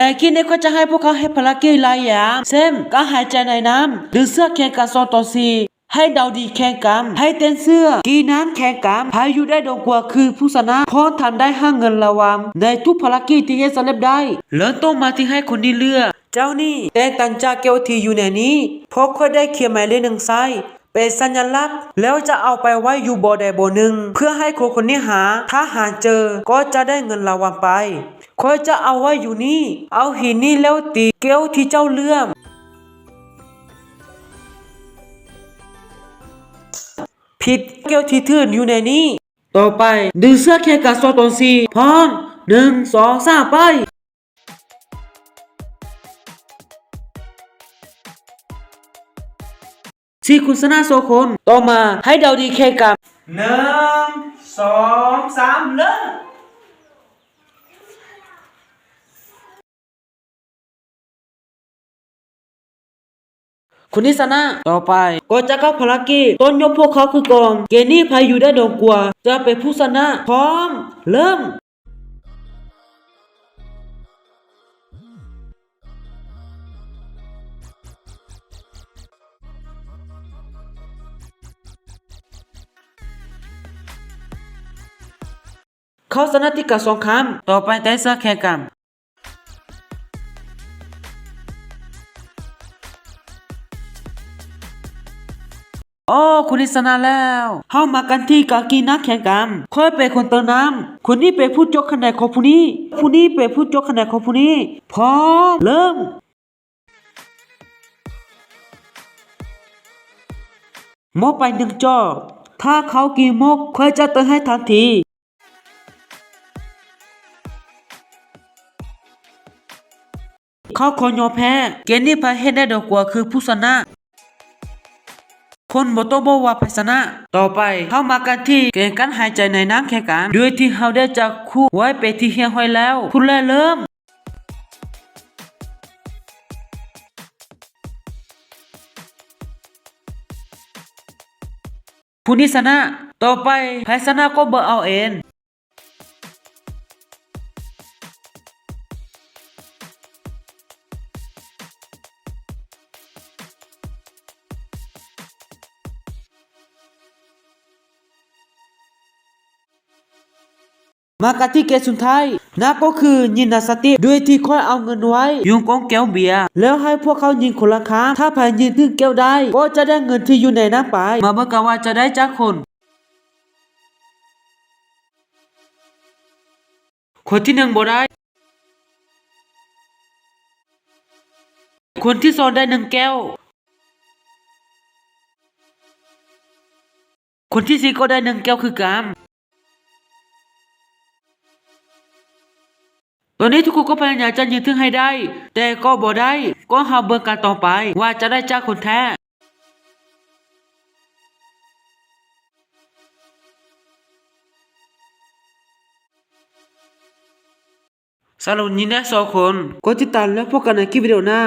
แต่คิดนี้ก็จะให้พวกเขาให้ภารกิจหลายอย่างเช่นการหายใจในน้ำดึงเสื้อแข่งกันสองต่อสีให้เดาดีแข่งกันให้เต้นเสื้อ กีน้ำแข่งกันใครอยู่ได้ดงกว่าคือผู้ชนะพราะทำได้ห้าเงินรางวัลในทุกภารกิจที่ให้สเร็จได้เริ่มต้นมาที่ให้คนนี้เลือกเจ้านี่แต่ตันจากเกลที่อยู่ในนี้พราะค่อยได้เขียนหมายเลขหนึ่งไซ เป็นสัญลักษณ์ แล้วจะเอาไปไว้อยู่บ่อใดบ่อหนึ่ง เพื่อให้คนคนนี้หา ถ้าหาเจอก็จะได้เงินรางวัลไปคอยจะเอาไว้อยู่นี่ เอาหินนี่แล้วตีเกลที่เจ้าเลื่อมผิดเกลที่ทื่นอยู่ในนี้ ต่อไป ดึงเสื้อแข่งกับโซตอนซีพร้อมหนึ่งสองสามไป สี่คุณชนะโซคน ต่อมาให้เดาดีแข่งกับหนึ่งสองสามเริ่มคุณนิสนะต่อไปก็จะเข้าภารกิจต้นยกพวกเขาคือกอง เกนี่พายอยู่ได้ดงกว่าจะเป็นผู้ชนะพร้อม เริ่ม เขาชนะที่กับสงคำต่อไปแต่เสื้อแข่งกันโอ้คุณนิสนาแล้วเข้ามากันที่กากีนักแข่งกันค่อยเป็นคนเติมน้ำคนนี้เป็นผู้จกคะแนนของผู้นี้ผู้นี้เป็นผู้จกคะแนนของผู้นี้พร้อมเริ่มมกไปหนึ่งจอกถ้าเขากินมกค่อยจะเติมให้ทันที เขาขอยอมแพ้ เกนี้พายให้ได้ดอกกว่าคือผู้ชนะคนบโตโบว่าภาษณะต่อไปเข้ามากันที่เกณฑ์การหายใจในน้ำแข่งกันด้วยที่เขาได้จากคู่ไว้ไปที่เฮียห้อยแล้วคุณแรกเริ่มผู้นี้ชนะต่อไปแพ้ชนะก็เบอร์เอาเอง มากันที่เกมสุดท้ายนั่นก็คือยินนาสติด้วยที่ค่อยเอาเงินไว้ยุงกองแก้วเบียร์แล้วให้พวกเขายิงคนละครั้งถ้าผ่านยิงถึงแก้วได้ ก็จะได้เงินที่อยู่ในน้ำไป มาเบิกกันว่าจะได้จากคน คนที่หนึ่งบ่ได้ คนที่สองได้หนึ่งแก้ว คนที่สี่ก็ได้หนึ่งแก้วคือกาม ตอนนี้ทุกคนก็พยายามจะยืนถึงให้ได้ แต่ก็บ่ได้ ก็หาเบิกกันต่อไป ว่าจะได้จากคนแท้สำหรับวันนี้นะสองคนก็ติดตามแล้วพบกันในคลิปวิดีโอหน้า